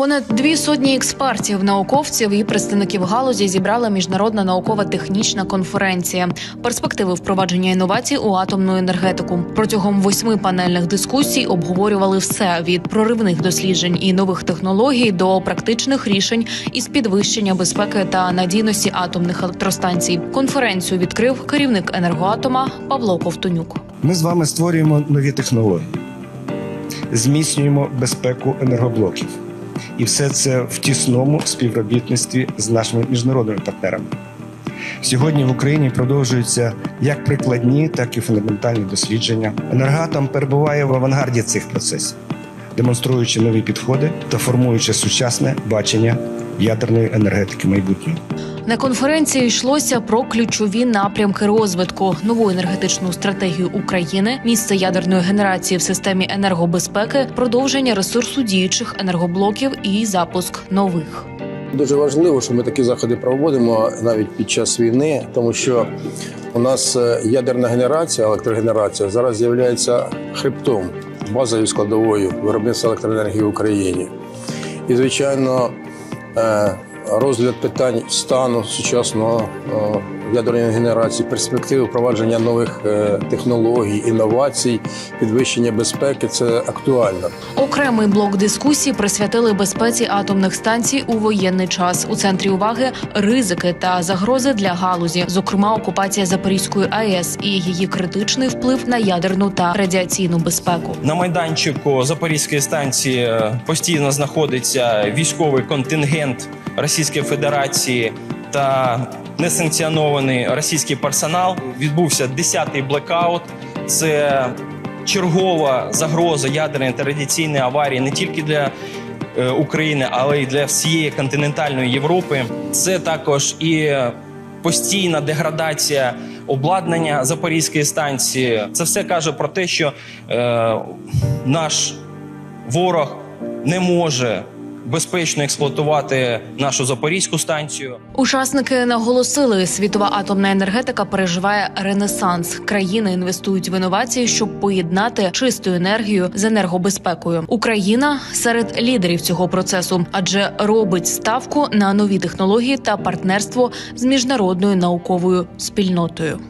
Понад дві сотні експертів, науковців і представників галузі зібрала міжнародна наукова технічна конференція. Перспективи впровадження інновацій у атомну енергетику. Протягом восьми панельних дискусій обговорювали все від проривних досліджень і нових технологій до практичних рішень із підвищення безпеки та надійності атомних електростанцій. Конференцію відкрив керівник енергоатома Павло Ковтонюк. Ми з вами створюємо нові технології, зміцнюємо безпеку енергоблоків. І все це в тісному співробітництві з нашими міжнародними партнерами. Сьогодні в Україні продовжуються як прикладні, так і фундаментальні дослідження. Енергатом перебуває в авангарді цих процесів, демонструючи нові підходи та формуючи сучасне бачення ядерної енергетики майбутнього. На конференції йшлося про ключові напрямки розвитку, нову енергетичну стратегію України, місце ядерної генерації в системі енергобезпеки, продовження ресурсу діючих енергоблоків і запуск нових. Дуже важливо, що ми такі заходи проводимо навіть під час війни, тому що у нас е, ядерна генерація, електрогенерація зараз є хребтом, базовою складовою виробництва електроенергії в Україні. І, звичайно, е, розгляд питань стану сучасного е, ядерної генерації, перспективи впровадження нових е, технологій, інновацій, підвищення безпеки це актуально. Окремий блок дискусії присвятили безпеці атомних станцій у воєнний час. У центрі уваги ризики та загрози для галузі, зокрема окупація Запорізької АЕС і її критичний вплив на ядерну та радіаційну безпеку. На майданчику Запорізької станції е, постійно знаходиться військовий контингент Російської Федерації та несанкціонований російський персонал. Відбувся 10-й блекаут. Це чергова загроза ядерної та радіаційної аварії не тільки для е, України, але й для всієї континентальної Європи. Це також і постійна деградація обладнання Запорізької станції. Це все каже про те, що е, наш ворог не може безпечно експлуатувати нашу запорізьку станцію. Учасники наголосили, світова атомна енергетика переживає ренесанс. Країни інвестують в інновації, щоб поєднати чисту енергію з енергобезпекою. Україна серед лідерів цього процесу, адже робить ставку на нові технології та партнерство з міжнародною науковою спільнотою.